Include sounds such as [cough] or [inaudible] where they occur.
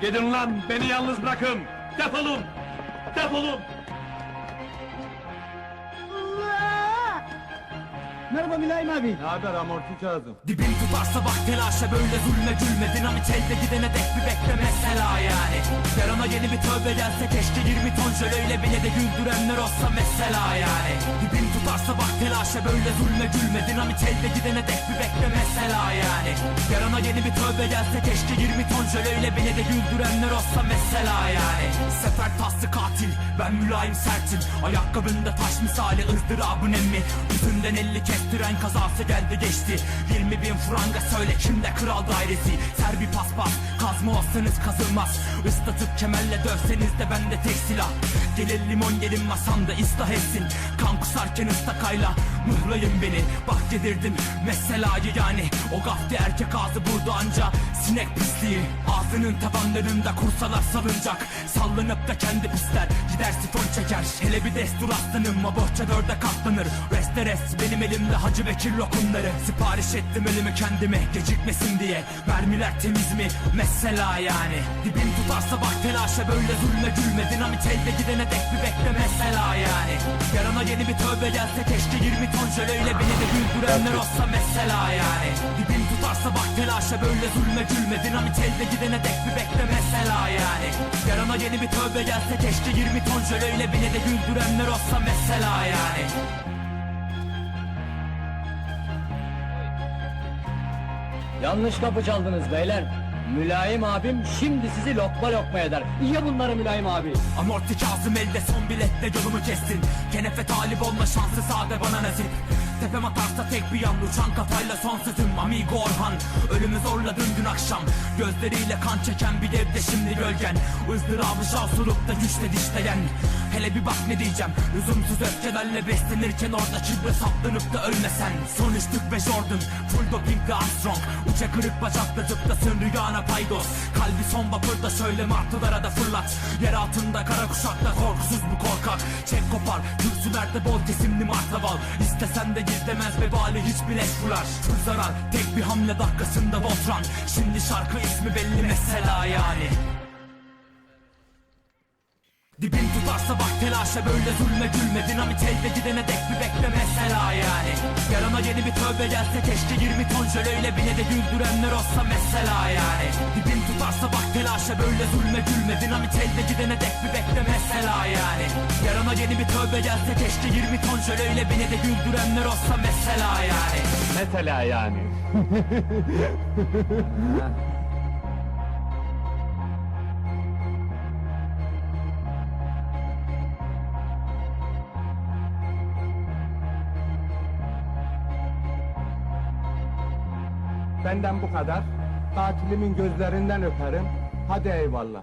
Gidin lan beni yalnız bırakın. Defolun. Defolun. Merhaba Mülayim abi. Ne haber amorti Kazım? Dibin tutarsa bak telaşa böyle zulme gülme Dinamit elde gidene dek bir bekle mesela yani. Yarına yeni bir tövbe gelse keşke 20 ton jöleyle bile de güldürenler olsa mesela yani. Dibin tutarsa bak telaşa böyle zulme gülme Dinamit elde gidene dek bir bekle mesela yani. Yarına yeni bir tövbe gelse keşke 20 ton jöleyle bile de güldürenler olsa mesela yani. Sefer taslı katil ben mülayim sertim. Ayakkabında taş misali ızdırabın emmi Yüzünden elli kestiren kazası geldi geçti. 20 bin franga söyle kimde kral dairesi? Ser paspas kazma olsanız kazılmaz. Islatıp kemerle dövseniz de bende tek silah. Gelin limon gelin masamda ıslah etsin. Kan kusarken ıstakayla mıhlayın beni Bak yedirdim. Meselayı yani O gafti erkek ağzı burada anca. Sinek pisliği Ağzının tabanlarında kursalar salınacak. Sallanıp da kendi pisler Gider sifon çeker. Hele bir destur aslanım Ma bohça dörde katlanır. Reste rest benim elimde Hacı Bekir lokumları. Sipariş ettim ölümü kendime Gecikmesin diye. Mermiler temiz mi? Mesela yani. Dibin tutarsa bak telaşa böyle zulme gülme. Dinamit elde gidene dek bir bekle. Mesela yani. Yarına yeni bir tövbe gelse keşke 20 ton jöleyle beni de güldürenler olsa mesela yani. Dibin tutarsa bak telaşa böyle zulme gülme. Dinamit elde gidene dek bir bekle mesela yani. Yarına yeni bir tövbe gelse keşke 20 ton jöleyle beni de güldürenler olsa mesela yani. Yanlış kapı çaldınız beyler. Mülayim abim şimdi sizi lokma lokma eder. Ye bunları Mülayim abi. Amorti Kazım elde son biletle yolumu kestin Kenefe talip olma şansı sade bana nasip Tepem atarsa tek bir yan uçan kafayla son sözüm Amigo Orhan. Ölümü zorladın dün akşam Gözleriyle kan çeken bir devde şimdi gölgen. Izdırabı şavsurup da güçle dişleyen. Hele bir bak ne diyeceğim Lüzumsuz öfkelerle beslenirken orada kibre saplanıp da ölmesen. Son üçlük ve Jordan Full dopingli Armstrong. Uça kırık bacakla zıplasın rüyana paydos. Kalbi son vapurda söyle martılara da fırlat. Yer altında kara kuşakta korkusuz bu korkak. Çek kopar kürsülerde bol kesimli martaval. İstesen de gizlemez vebali hiçbir fular Full zarar tek bir hamle dakikasında Voltran Şimdi şarkı ismi belli mesela yani. Dibin tutarsa bak telaşa böyle zulme gülme. Dinamit elde gidene dek bir bekle mesela yani. Yarına yeni bir tövbe gelse keşke 20 ton jöleyle beni de güldürenler olsa mesela yani. Dibin tutarsa bak telaşa böyle zulme gülme Dinamit elde gidene dek bir bekle mesela yani Yarına yeni bir tövbe gelse keşke 20 ton jöleyle beni de güldürenler olsa mesela yani Mesela yani. [laughs] Benden bu kadar. Katilimin gözlerinden öperim. Hadi eyvallah.